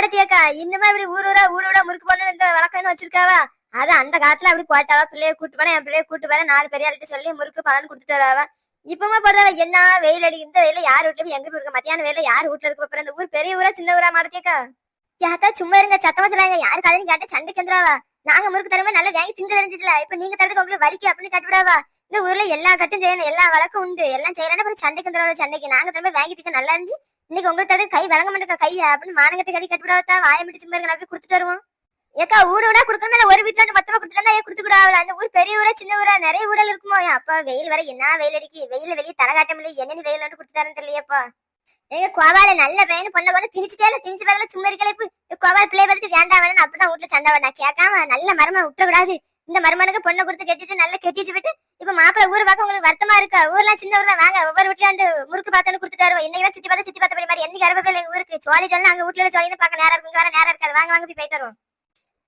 மாடத்தியக்கா இன்னுமா இப்படி ஊர் ஊரா ஊர் ஊரா முறுக்கு போடணும் இந்த வழக்கம்னு வச்சிருக்காவா? அது அந்த காலத்துல அப்படி போட்டாவா பிள்ளைய கூட்டு போனா என் பிள்ளைய கூட்டு வர நாலு பெரிய ஆள்கிட்ட சொல்லி முறுக்கு பலன் கொடுத்துட்டு வராவா இப்பமா போடுறா என்ன வெயில் அடி இந்த வெயில யார் வீட்டுல போய் எங்க போய் இருக்க? மத்தியான வெயில யார் வீட்டுல இருக்க போற? இந்த ஊர் பெரிய ஊரா சின்ன ஊரா மாடத்தியக்கா யாத்தா சும்மா இருங்க சத்தமா சொல்லாங்க யாரு கதையும் கேட்டா சண்டை வந்துடாவா நாங்க முறுக்கு தரமே நல்லா வாங்கி திங்க தெரிஞ்சதுல இப்ப நீங்க தரதுக்கு உங்களுக்கு வலிக்கு அப்படின்னு கட்டுவிடாவா? இந்த ஊர்ல எல்லா கட்டும் செய்யணும். எல்லா வழக்கம் உண்டு. எல்லாம் செய்யலாம் அப்புறம் சண்டைக்கு வந்துடாவா சண்டைக்கு நாங்க திரும்ப வாங்கி திக்க நல்லா இருந்துச்சு. இன்னைக்கு உங்களுக்கு கை வழங்க மாட்டேங்க கை அப்படின்னு மானங்கட்டு கறி கட்டுப்படாதா வாய முடிச்சு மாதிரி நான் போய் கொடுத்துட்டு வருவோம். ஏக்கா ஊடு ஊடா கொடுக்கணும்? ஒரு வீட்டுல மொத்தமா கொடுத்துட்டு ஏன் கொடுத்து கூட அந்த ஊர் பெரிய ஊரா சின்ன ஊரா நிறைய ஊடல் இருக்குமோ? ஏன் அப்பா வெயில் வர என்ன வெயில் அடிக்கி வெயில வெளியே தலை காட்ட முடியல. என்னன்னு வெயில் வந்து கொடுத்துட்டாருன்னு தெரியலையாப்பா. எங்க கோவால நல்ல பையன் பொண்ணை கொண்டு திணிச்சுட்டே இல்ல? திணிச்சு வரல சும்மா இருக்கல இப்ப கோவால பிள்ளை பார்த்துட்டு வேண்டாம் வேணும் அப்பதான் வீட்டுல சண்டை வேணா கேட்காம நல்ல மரமா விட்டுற கூடாது இந்த மருமனுக்கு பொண்ணை கொடுத்து கட்டிட்டு நல்லா கட்டிச்சு விட்டு இப்ப மாப்பிள்ள ஊர் பார்க்க உங்களுக்கு வருத்தமா இருக்கா? ஊர்லாம் சின்ன ஊர்ல வாங்க ஒவ்வொரு வீட்டுல முறுக்கு பார்த்தோன்னு கொடுத்துட்டாரு இன்னைக்கு தான் சுத்தி பார்த்து சுத்தி பார்த்த மாதிரி என்னைக்கு அரபில் ஊருக்கு? சோழி ஜல்ல அங்க வீட்டுல சோழி பார்க்க நேரம் இருக்கும் நேரம் இருக்காது. வாங்க வாங்க போய் போயிட்டு வருவோம்.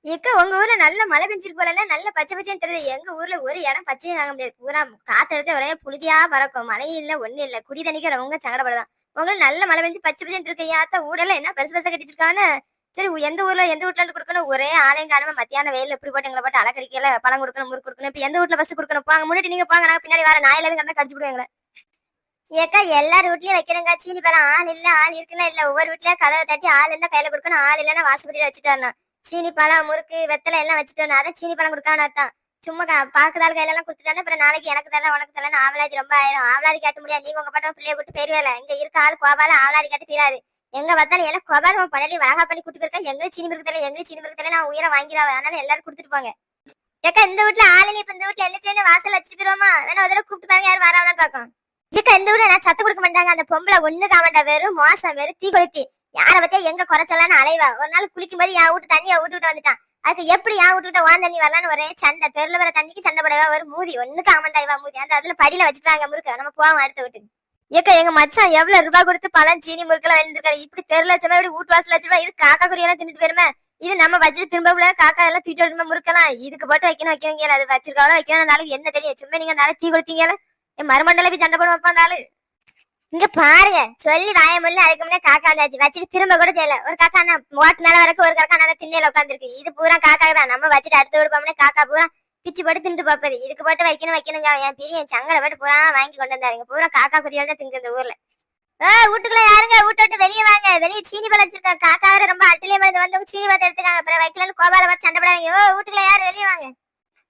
இக்க உங்க ஊர்ல நல்ல மழை பெஞ்சிருக்கு போல நல்ல பச்சை பச்சைன்னு தெரியுது. எங்க ஊர்ல ஒரு இடம் பச்சையும் வாங்க முடியாது பூரா காத்தெடுத்து ஒரே புழுதியா பறக்கும். மழையும் இல்ல ஒண்ணு இல்ல. குடி தண்ணிக்கு ரொம்ப சங்கடப்படுதான். உங்களுக்கு நல்ல மழை பெஞ்சு பச்சை பச்சைன்னு இருக்கு. யாத்தா ஊடல என்ன பெருசு பெருசா கட்டிச்சிருக்கான்னு சரி எந்த ஊர்ல எந்த வீட்டுல இருந்து கொடுக்கணும்? ஒரே ஆலயம் காலமா மத்தியான வெயில் எப்படி போட்டு எங்களை போட்டு அலக்கடிக்கல பழம் கொடுக்கணும் முறுக்கு கொடுக்கணும். இப்ப எந்த வீட்டுல ஃபர்ஸ்ட் கொடுக்கணும்? போங்க முன்னாடி நீங்க போங்க நாங்க பின்னாடி வர நாயில கண்டா கடிச்சு விடுவாங்க ஏக்கா எல்லார் வீட்லயும் வைக்கணுங்க சீனி பழம் ஆள் இல்ல ஆள் இருக்குன்னா இல்ல. ஒவ்வொரு வீட்லயும் கதவை தட்டி ஆள் இருந்தா கையில கொடுக்கணும். ஆள் இல்லன்னா வாசப்படியில வச்சுட்டாருனா சீனி பழம் முறுக்கு வெத்தலை எல்லாம் வச்சுட்டு அதான் சீனி பழம் கொடுக்காம தான் சும்மா கா- பாக்குதாள் கையில எல்லாம் கொடுத்துட்டாங்க அப்புறம் நாளைக்கு எனக்கு தரல உனக்கு தரல ஆவலாதி ரொம்ப ஆயிரும். ஆவலாதி காட்ட முடியாது. நீங்க உங்க பாட்டம் பிள்ளைய கூட்டு பெரியவேல இங்க இருக்க ஆள் கோபால ஆவலாதி காட்ட தீராது. எங்க பார்த்தாலும் எல்லாம் கோபால படலி வளகா பண்ணி கூட்டு போயிருக்கா. எங்களுக்கு சீனி மிருகத்துல தரல எங்களுக்கு சீனி மிருகத்துல நான் உயிரை வாங்கிடுவேன் அதனால எல்லாரும் கொடுத்துட்டு போங்க. ஏக்கா இந்த வீட்டுல ஆள் இப்ப இந்த வீட்டுல எல்லாம் சேர்ந்து வாசல் வச்சுட்டு போயிருவோமா? வேணா ஒரு தடவை கூப்பிட்டு பாருங்க யாரும் வராங்கன்னு பாக்கும் ஏக்கா இந்த வீட்டுல நான் சத்து கொடுக்க மாட்டாங்க. அந்த பொம்பளை ஒண்ணு காமண்டா வெறும் மோசம் வெறும் தீ கொளுத்தி. யார பத்தியா எங்க குறைச்சலான்னு அலைவா. ஒரு நாள் குளிக்கும் போது என் வீட்டு தண்ணியை விட்டு வந்துட்டான். அதுக்கு எப்படி என் விட்டுட்டு வான் தண்ணி வரலான்னு ஒரே சண்டை. தெருல வர தண்ணிக்கு சண்டை போடவா. ஒரு மூதி. ஒண்ணுக்கு ஆமண்டாய்வா மூதி. அந்த அதுல படியில வச்சுட்டாங்க முருக்க நம்ம போவோம் அடுத்த வீட்டுக்கு. ஏக்கா எங்க மச்சான் எவ்வளவு ரூபாய் கொடுத்து பழம் சீனி முறுக்கெல்லாம் வாங்கிருக்காரு இப்படி தெருல வச்சமா இப்படி வீட்டு வாசல் ரூபாய் இது காக்கா குறியெல்லாம் தின்னுட்டு போயிருமே. இது நம்ம வச்சுட்டு திரும்ப கூட காக்கா எல்லாம் தூக்கிட்டு வருமா முறுக்கலாம் இதுக்கு போட்டு வைக்கணும் வைக்கணும் அது வச்சிருக்காலும் வைக்கணும் நாளைக்கு என்ன தெரியும்? சும்மா நீங்க நாளைக்கு தீ கொடுத்தீங்களா என் மருமண்டல போய் சண்டை போட வைப்பா நாளு இங்க பாருங்க சொல்லி வாய முடியல அதுக்கு முன்னாடி காக்கா வந்தாச்சு. வச்சுட்டு திரும்ப கூட தெரியல ஒரு காக்கா அண்ணா ஓட்டு மேல வரைக்கும் ஒரு காக்கா நல்லா திண்ணையில உட்காந்துருக்கு இது பூரா காக்கா தான். நம்ம வச்சுட்டு அடுத்து விடுப்போம்னா காக்கா பூரா பிச்சு போட்டு திண்டு பார்ப்பது இதுக்கு போட்டு வைக்கணும் வைக்கணுங்க என் பெரிய சங்கட போட்டு பூரா வாங்கி கொண்டு வந்தாருங்க. பூரா காக்கா குடியால் தான் திங்க இந்த ஊர்ல. ஏ வீட்டுக்குள்ள யாருங்க? வீட்டை விட்டு வெளியே வாங்க. வெளியே சீனி பழம் வச்சிருக்காங்க. காக்கா வேற ரொம்ப அட்டிலே மருந்து வந்து சீனி பழத்தை எடுத்துக்காங்க. அப்புறம் வைக்கலன்னு கோபால பார்த்து சண்டை போடாங்க ஓ வீட்டுக்குள்ள யாரும் வெளியே வாங்க.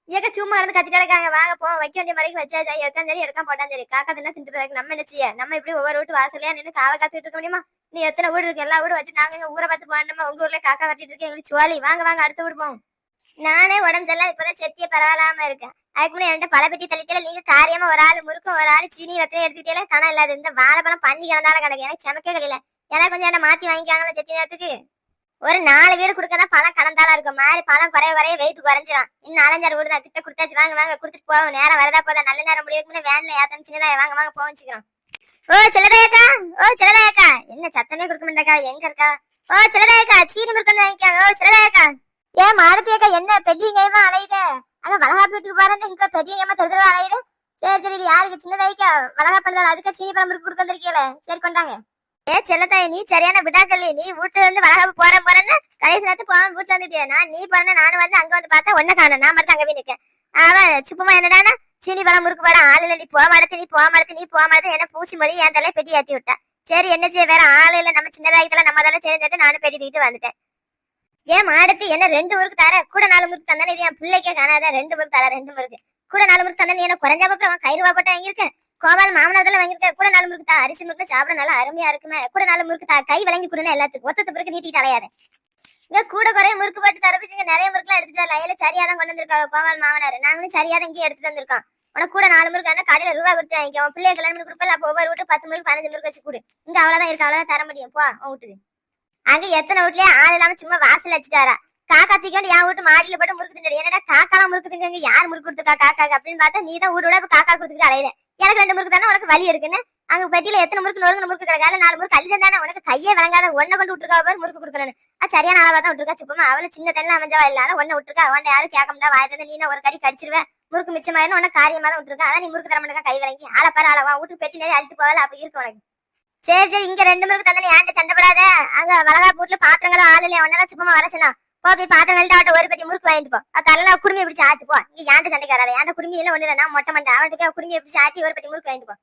ஏக்க சும்மா நடந்து கத்திட்டு இருக்காங்க. வாங்க போ வைக்க வேண்டிய வரைக்கும் வச்சா எடுத்தா சரி எடுக்காம போட்டா சரி. காக்கா தின்னா திண்டு போய் நம்ம என்ன செய்ய? நம்ம இப்படி ஒவ்வொரு வீட்டு வாசலையா நின்று காவ காத்துட்டு இருக்க முடியுமா? நீ எத்தனை வீடு இருக்கு? எல்லா வீடும் வச்சு நாங்க ஊரை பார்த்து போனோமா உங்க ஊர்ல காக்கா கட்டிட்டு இருக்கேன். எங்களுக்கு சுவாலி வாங்க வாங்க. அடுத்த வீடு போவோம். நானே உடம்பு சரியில்லை இப்பதான் செத்திய பரவாயில்லாம இருக்கேன். அதுக்கு முன்னாடி என்கிட்ட பல பெட்டி தள்ளிக்கல நீங்க காரியமா ஒரு ஆள் முறுக்கும் ஒரு ஆள் சீனி வத்தையும் எடுத்துக்கிட்டே கணம் இல்லாது இந்த வாழைப்பழம் பண்ணி கிடந்தாலும் கிடக்கு. எனக்கு செமக்கே கழியல. எனக்கு கொஞ்சம் என்ன மாத்தி வாங்கிக்காங்களா செத்தி நேரத்துக்கு? ஒரு நாலு வீடு கொடுக்கதான் பழம் கடந்தாலா இருக்கும். மாதிரி பழம் குறைய குறைய வெயிட் குறைஞ்சிடும் இன்னும் நாலஞ்சாறு வீடு தான். கிட்ட கொடுத்தாச்சு வாங்க வாங்க கொடுத்துட்டு போவோம். நேரம் வரதா போதா? நல்ல நேரம் முடியும் வேன்ல ஏத்தன்னு வாங்க வாங்க போவோம் வச்சுக்கிறோம். ஓ சிலதாயக்கா ஓ சிலதாயக்கா என்ன சத்தமே கொடுக்க மாட்டேக்கா. எங்க இருக்கா? ஓ சிலதாயக்கா சீனி முறுக்கம் வாங்கிக்காங்க. ஓ சிலதாயக்கா ஏன் மாருதியக்கா என்ன பெரியங்கயமா அலையுது? அங்க வளகாப்பு வீட்டுக்கு போறேன்னு இங்க பெரியங்கயமா தெருதுருவா அலையுது? சரி சரி இது யாருக்கு சின்னதாய்க்கா வளகாப்பு பண்ணதால அதுக்கு சீனி பழம் முறுக்கு கொடுக்க வந்திருக்கீங்களே சரி கொண்டாங்க. ஏ செல்லத்தாய் நீ சரியான விடாக்கல்லி நீ வீட்டுல இருந்து வளகாப்பு போற போறேன்னு கடைசி நேரத்து போகாம வீட்டுல வந்துட்டியா நான் நீ போறேன்னு நானும் வந்து அங்க வந்து பார்த்தா ஒன்ன காணும். நான் மட்டும் அங்க போய் நிக்கேன். அவன் சுப்பமா என்னடானா சீனி பழம் முறுக்கு படம் ஆள் இல்ல நீ போக மாட்டது நீ போக மாட்டது நீ போக மாட்டது என்ன பூச்சி மொழி என் தலையை பெட்டி ஏற்றி விட்டா. சரி என்ன செய்ய வேற ஆள் இல்ல. நம்ம சின்னதாய்க்கெல்லாம் நம்ம அதெல்லாம் சேர்ந்துட்டு நானும் பெட்டி தூக்கிட்டு வந்துட்டேன். ஏன் மாடுக்கு என்ன ரெண்டு முறுக்கு தர? கூட நாலு முறுக்கு தந்தானே இது என் பிள்ளைக்கே காணாத. ரெண்டு முறுக்கு தர ரெண்டு முறுக்கு. கூட நாலு முறுக்கு தந்தானே என்ன குறைஞ்சா அப்புறம் கயிறு வாப்பட்டா வாங்கியிருக்கேன் கோபால் மாமனார்ல வாங்கியிருக்க. கூட நாலு முறுக்கு தா அரிசி முறுக்கு சாப்பிட நல்லா அருமையா இருக்குமே. கூட நாலு முறுக்கு தா கை வழங்கி கொடுனா எல்லாத்துக்கும். ஒத்தத்து பிறகு நீட்டிட்டு அலையாத. இங்க கூட குறைய முறுக்கு போட்டு தரதுக்கு இங்க நிறைய முறுக்குலாம் எடுத்துட்டு லயில சரியா தான் கொண்டு வந்திருக்காங்க கோபால் மாமனார். நாங்களும் சரியா தான் இங்கே எடுத்துட்டு தந்திருக்கோம் உனக்கு கூட நாலு முறுக்கு ஆனா கடையில ரூபா கொடுத்து வாங்கிக்கோ. பிள்ளைய கல்யாணம் பண்ணி கொடுப்பல அப்போ ஒவ்வொரு வீட்டு பத்து முறுக்கு பதினஞ்சு முறுக்கு வச்சு கொடு. இங்க அவ்வளவுதான் இருக்கு அவ்வளவுதான் தர முடியும். போ உன் வீட்டுக்கு. அங்க எத்தனை வீட்லயே ஆள் இல்லாம சும்மா வாசல் வச்சுட்டாரா? காக்கா தீக்கொண்டு என் வீட்டு மாடியில போட்டு முறுக்கு திண்டு என்னடா காக்கா முறுக்கு திங்க யார் முறுக்கு கொடுத்துருக்கா காக்காக்கு அப்படின்னு பார்த்தா நீ தான் வீடு விட காக்கா கொடுத்துட்டு அலையிற எனக்கு ரெண்டு முறுக்கு தானே உனக்கு வலி எடுக்குன்னு? அங்க பெட்டியில எத்தனை முறுக்கு நொறுங்க முறுக்கு கிடைக்காது நாலு முறுக்கு கல்லி தானே உனக்கு கையே வழங்காத ஒன்ன கொண்டு விட்டுருக்கா பாரு முறுக்கு கொடுக்கணும்னு. அது சரியான அளவா தான் விட்டுருக்கா சுப்பமா அவள சின்ன தென்ன அமைஞ்சவா இல்லாத ஒன்ன விட்டுருக்கா அவன் யாரும் கேட்க முடியாது வாயத்தை நீ ஒரு கடி கடிச்சிருவேன் முறுக்கு மிச்சமாயிரும் உனக்கு காரியமா தான் விட்டுருக்கா அதான் நீ முறுக்கு தர மாட்டேங்க கை வழங்கி ஆள பாரு ஆளவா வீட்டுக்கு பெட்டி நிறைய அழுத்து போகல அப்ப இருக்கு உனக்கு. சரி சரி இங்க ரெண்டு முறுக்கு தந்தானே ஏன்ட்ட சண்டை போடாத அங்க வளகா போட்டுல பாத்திரங்களும் ஆள் இல்லையா? ஒன்னால சும்மா வர சொன்னா. போ போய் பாத்திரம் கழிட்டு அவட்ட ஒரு பெட்டி முறுக்கு வாங்கிட்டு போ. அது தலை குடுமையை பிடிச்சி ஆட்டு போ. இங்க ஏன்ட்ட சண்டைக்கு வராத? ஏன்ட்ட குடுமி இல்ல ஒண்ணு இல்ல. நான் மொட்டை மண்டை. அவன்கிட்ட குடுமையை பிடிச்சி ஆட்டி ஒரு பெட்டி முறுக்கு வாங்கிட்டு போ.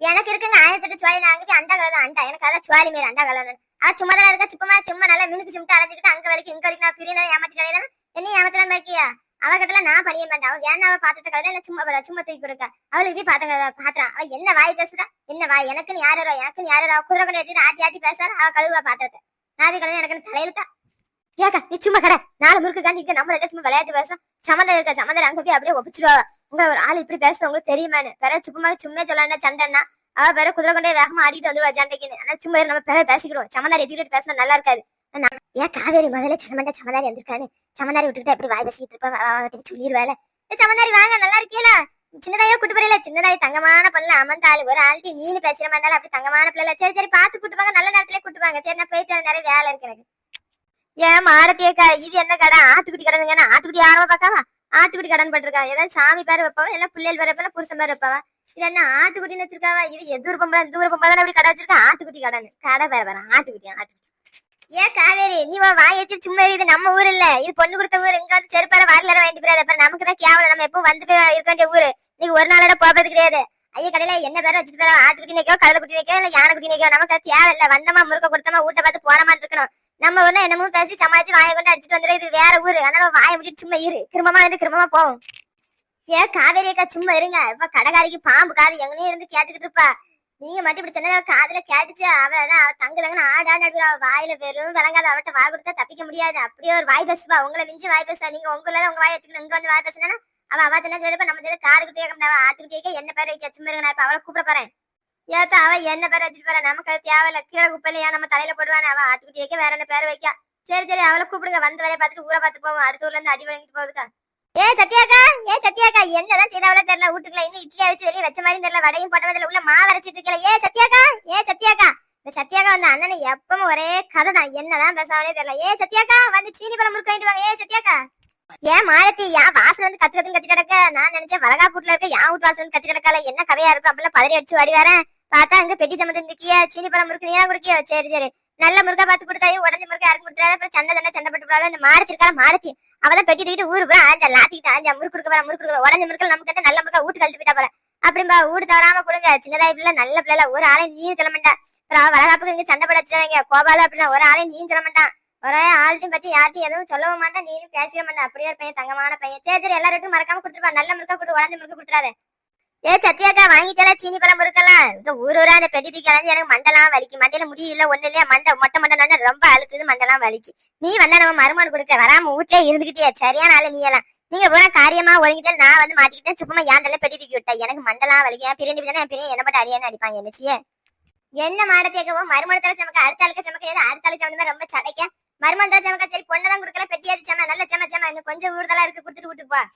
எனக்கு இருக்குங்க ஆயிரத்தெட்டு சுவாலி நான் அங்கே அண்டா கலர் அண்டா. எனக்கு அதான் சுவாலி மாரி அண்டா கலர் அது சும்மா தான் இருக்கா? சும்மா சும்மா நல்லா மினுக்கு சிமிட்டு அலைஞ்சிக்கிட்டு அங்க வரைக்கும் இங்க வரைக்கும் நான் பிரியனா கிடையாது என்ன ஏமாத்தலாம் பாக்கியா அவகிட்ட நான் பணிய மாட்டேன். அவன் ஏன்னா அவ பாத்திரத்தை கலர் இல்ல சும்மா சும்மா தூக்கி கொடுக்க அவளுக்கு போய் பாத்திரம் பாத்திரம் அவ என்ன வாய் பேசுதா என்ன வாய்? எனக்குன்னு யாரோ எனக்குன்னு யாரோ குதிரை கொண்டு வச்சுட்டு ஆட்டி ஆட்டி பேசாரு அவ கழுவா பாத்திரத்தை. நாவி கழுவு எனக்கு தலையிலுக்கா ஏக்கா நீ சும்மா கடை. நாலு முறுக்கு காண்டி நம்ம ரெண்டு சும்மா விளையாட்டு பேச சமந்தர் இருக்கா? சமந்தர் அங்க போய் அப்படியே ஒப்பிச்சிருவா. உங்க ஒரு ஆள் இப்படி பேசுறது உங்களுக்கு தெரியுமான்னு. பிற சும்மா சும்மா சொல்லணும் சண்டைன்னா அவ பிற குதிரை கொண்டே வேகமா ஆடிட்டு வந்துருவா சண்டைக்குன்னு ஆனா சும்மா நம்ம பிற பேசிக்கிடுவோம். சமந்தாரி எஜுகேட் பேசினா நல்லா இருக்காது. ஏன் காவேரி முதல்ல சமண்டா சமதாரி வந்திருக்கான்னு சமந்தாரி விட்டுக்கிட்டு எப்படி வாய் பேசிக்கிட்டு இருப்பா? அவகிட்ட சொல்லிடுவாள் சமந்தாரி வாங்க நல்லா இருக்கீல சின்னதாயோ கூட்டு போறீல? சின்னதாய் தங்கமான பொண்ணு அமந்தாள் ஒரு ஆள்டி நீனு பேசுற மாதிரி அப்படி தங்கமான பிள்ளை சரி சரி பார்த்து கூட்டுவாங்க நல்ல நேரத்துல கூட்டுவாங்க சரி நான் போயிட்டு நிறைய வேலை இருக்கு எனக்கு. ஏன் மாரத்தியக்கா இது என்ன கடை? ஆட்டுக்குட்டி கடைங்க ஆட்டுக்குட்டி யாரோ பார்க்காவா ஆட்டுக்குட்டி கடன் பட்டிருக்கா. ஏதாவது சாமி பேர் வைப்பாவா? எல்லாம் பிள்ளைகள் பேர் வைப்பாவா? புருஷன் பேர் வைப்பாவா? இது என்ன ஆட்டுக்குட்டின்னு வச்சிருக்காவா? இது எது பொம்பளை இந்த ஒரு பொம்பளை அப்படி கடை வச்சிருக்கா? ஆட்டுக்குட்டி கடன் கடை பேர் வர ஆட்டுக்குட்டி ஆட்டுக்குட்டி. ஏன் காவேரி? நீ வா வாய் வச்சு சும்மா இரு, இது நம்ம ஊர் இல்ல. இது பொண்ணு கொடுத்த ஊர். இங்க வந்து செருப்பால வரல வேண்டி போறாது அப்புறம் நமக்கு தான் கேவலம். நம்ம எப்பவும் வந்து இருக்க வேண்டிய ஊரு. நீ ஒரு நாளோட போறது கிடையாது. ஐயா கடையில என்ன பேர வச்சுட்டு போற? ஆட்டு குட்டி நிக்கோ கழுத குட்டி நிக்கோ இல்ல யானை குட்டி நிக்கோ நமக்கு அது தேவை இல்ல வந்தமா முறுக்க கொடுத்தமா ஊட்ட பார்த்து போனமான்னு இருக்கணும். நம்ம ஊர்ல என்னமோ பேசி சமாளிச்சு வாயை கொண்டு அடிச்சுட்டு வந்துடும் இது வேற ஊரு. அதனால வாயை விட்டுட்டு சும்மா இரு. கிருமமா இருந்து கிருமமா போவோம். ஏன் காவேரி அக்கா சும்மா இருங்க. இப்ப கடைக்காரிக்கு பாம்பு காது எங்கனே இருந்து கேட்டுக்கிட்டு இருப்பா. நீங்க மட்டும் இப்படி சொன்னதா காதுல கேட்டுச்சு அவ அதான் அவ தங்கு தங்கன்னு ஆடா வாயில வெறும் விளங்காத அவட்ட வாய் கொடுத்தா தப்பிக்க முடியாது. அப்படியே ஒரு வாய் பேசுவா. உங்களை மிஞ்சி வாய் பேசுவா நீங்க உங்கள உங்க வாய் வச்சுக்கணும் இங்க வந்து வாய் பேசுனா அவ அவ என்ன சொல்லிப்ப நம்ம தெரியல காது குட்டி கேட்க முடியாது கேட்க என்ன பேர் வைக்க சும்மா நான் இப்ப அவளை கூப்பிட போறேன். ஏத்தா அவ என்ன பேர் வச்சுட்டு போறா? நமக்கு அது தேவையில்ல கீழே குப்பையிலையா? நம்ம தலையில போடுவானே. அவ ஆட்டுக்குட்டி கேட்க வேற என்ன பேர் வைக்க? சரி சரி அவளை கூப்பிடுங்க. வந்த வேலையை பார்த்துட்டு ஊரை பார்த்து போவோம். அடுத்த ஊர்ல இருந்து அடி வாங்கிட்டு போகுதுக்கா. ஏ சத்யாக்கா ஏ சத்யாக்கா என்னதான் செய்தாவளோ தெரியல. வீட்டுக்குள்ள இன்னும் இட்லியா வச்சு வெளியே வச்ச மாதிரி தெரியல. வடையும் போட்டதுல உள்ள மாவு அரைச்சிட்டு இருக்கல. ஏ சத்யாக்கா ஏ சத்யாக்கா. இந்த சத்யாக்கா வந்த அண்ணன் எப்பவும் ஒரே கதை தான் என்னதான் பேசாமலே தெரியல. ஏ சத்யாக்கா வந்து சீனி பழம் முறுக்கு வாங்கிட்டு வாங்க. ஏ சத்யாக்கா. ஏன் மாலத்தி ஏன் வாசல் வந்து கத்து கத்துன்னு கத்தி கிடக்க? நான் நினைச்சேன் வளகா கூட்டுல இருக்க என் வீட்டு வாசல் வந்து கத்தி கிடக்கல என்ன கதையா இருக்கும்? அப்படிலாம் பதறி அடிச்சு வாடி வரேன் பார்த்தா அங்க பெட்டி சமத்து இருந்துக்கிய சீனி பழம் முறுக்கு நீ தான் குடிக்கியோ? சரி சரி. நல்ல முருகா பார்த்து கொடுத்தாயும் உடஞ்ச முருகா யாருக்கும் கொடுத்துறாரு அப்புறம் சண்டை சண்டை சண்டை பட்டு போடாது இந்த மாடத்தி இருக்கால மாடத்தி அவதான் பெட்டி தூக்கிட்டு ஊரு பூரா ஆஞ்சா லாத்திக்கிட்டு ஆஞ்சா முறுக்கு கொடுக்க வர முறுக்கு கொடுக்க உடஞ்ச முறுக்கள் நம்ம கிட்ட நல்ல முருகா வீட்டு கழிட்டு போயிட்டா போல. அப்படிம்பா வீடு தவறாம கொடுங்க. சின்னதா இப்படி நல்ல பிள்ளை ஒரு ஆளே நீயும் சொல்ல அப்புறம் வளகாப்புக்கு இங்க சண்டை பட வச்சாங்க கோபால அப்படின்னா ஒரு ஆளே நீயும் சொல்ல ஒரே ஆள்கிட்டையும் பத்தி யார்ட்டையும் எதுவும் சொல்லவும் மாட்டான் நீயும் பேசவே மாட்டான் அப்படியே ஒரு பையன் தங்கமான பையன். சரி சரி எல்லார்ட்டும் மறக்காம கொடுத்துருப்பா நல்ல முருக்கா கொடு உடஞ்ச முறுக்கு கொடுத்துறாத ஏ சத்தியாக்கா வாங்கிட்டால சீனி பழம் முறுக்கலாம் இந்த ஊர் ஊரா அந்த பெட்டி தூக்கி அலைஞ்சு எனக்கு மண்டலாம் வலிக்கு. மண்டையில முடி இல்ல ஒண்ணு இல்லையா? மண்டை மொட்டை மண்டை நண்டை ரொம்ப அழுத்துது மண்டலாம் வலிக்கு. நீ வந்தா நம்ம மருமான் கொடுக்க. வராம வீட்லயே இருந்துகிட்டே சரியான ஆளு நீ எல்லாம். நீங்க பூரா காரியமா ஒழுங்கிட்டு நான் வந்து மாட்டிக்கிட்டேன். சும்மா ஏன் தலை பெட்டி தூக்கி விட்டேன். எனக்கு மண்டலாம் வலிக்கு. என் பிரியாணி தானே என் பிரியும் என்ன மட்டும் அடியான்னு அடிப்பாங்க என்னச்சியே என்ன மாட கேட்கவோ மருமணத்துல சமக்க அடுத்த ஆளுக்கு சமக்க ஏதோ அடுத்த ஆளுக்கு சமந்த ரொம்ப சடைக்க மருமணத்துல சமக்க சரி பொண்ணதான் கொடுக்கல பெட்டியாச்சு சம நல்ல சம சம. இன்னும் கொஞ்சம் ஊர்தலா இருக்கு கொடுத்துட்டு விட்டுப்பா போ.